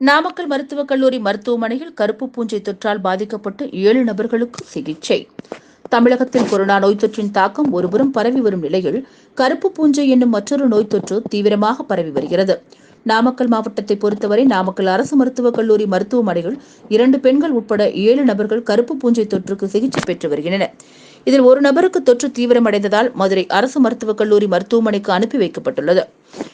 நாமக்கல் மருத்துவக் கல்லூரி மருத்துவமனையில் கருப்பு பூஞ்சை தொற்றால் பாதிக்கப்பட்ட ஏழு நபர்களுக்கு சிகிச்சை. தமிழகத்தில் கொரோனா நோய் தொற்றின் தாக்கம் ஒருபுறம் பரவி வரும் நிலையில் கருப்பு பூஞ்சை என்னும் மற்றொரு நோய் தொற்று தீவிரமாக பரவி வருகிறது. நாமக்கல் மாவட்டத்தை பொறுத்தவரை நாமக்கல் அரசு மருத்துவக் கல்லூரி மருத்துவமனைகள் இரண்டு பெண்கள் உட்பட ஏழு நபர்கள் கருப்பு பூஞ்சை தொற்றுக்கு சிகிச்சை பெற்று வருகின்றனர். இதில் ஒரு நபருக்கு தொற்று தீவிரமடைந்ததால் மதுரை அரசு மருத்துவக் கல்லூரி மருத்துவமனைக்கு அனுப்பி வைக்கப்பட்டுள்ளது.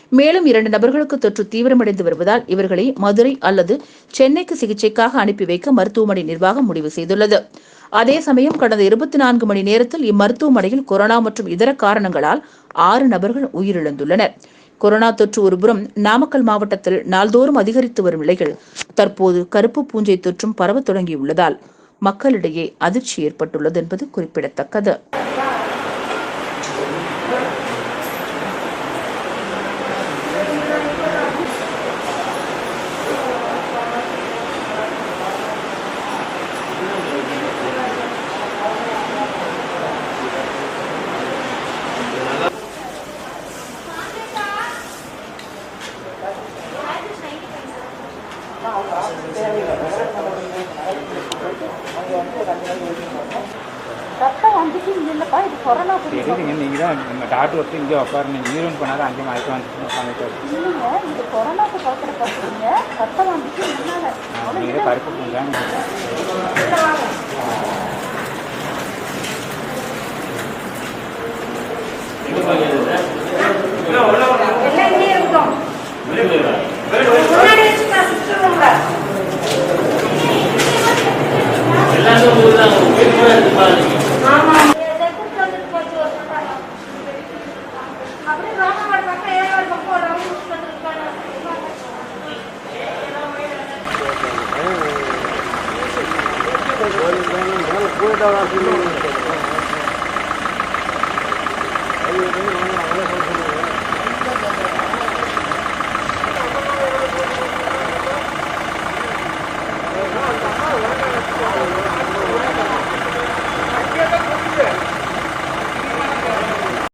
மேலும் இரண்டு நபர்களுக்கு தொற்று தீவிரமடைந்து வருவதால் இவர்களை மதுரை அல்லது சென்னைக்கு சிகிச்சைக்காக அனுப்பி வைக்க மருத்துவமனை நிர்வாகம் முடிவு செய்துள்ளது. அதே சமயம் கடந்த இருபத்தி நான்கு மணி நேரத்தில் இம்மருத்துவமனையில் கொரோனா மற்றும் இதர காரணங்களால் ஆறு நபர்கள் உயிரிழந்துள்ளனர். கொரோனா தொற்று ஒருபுறம் நாமக்கல் மாவட்டத்தில் நாள்தோறும் அதிகரித்து வரும் நிலையில் தற்போது கருப்பு பூஞ்சை தொற்றும் பரவத் தொடங்கியுள்ளதால் மக்களிடையே அதிர்ச்சி ஏற்பட்டுள்ளது என்பது குறிப்பிடத்தக்கது. வந்துட்டு இல்லைப்பா இது கொரோனா தெரியுதுங்க. நீங்கள் தான் நம்ம டாக்டர் ஒருத்தர் இங்கே உட்காருங்க. யூரின் பண்ணாத அங்கே மயக்கம் வந்து உட்காந்துட்டு இல்லைங்க இது கொரோனாக்கு பார்க்குற பார்க்குறீங்க ரத்தம் வந்துட்டு முன்னால நீங்கள் கருப்பு எல்லாம் இங்கே இருக்கோம் முன்னாடி வச்சு நான் சுற்றுவோங்க ஆமா அது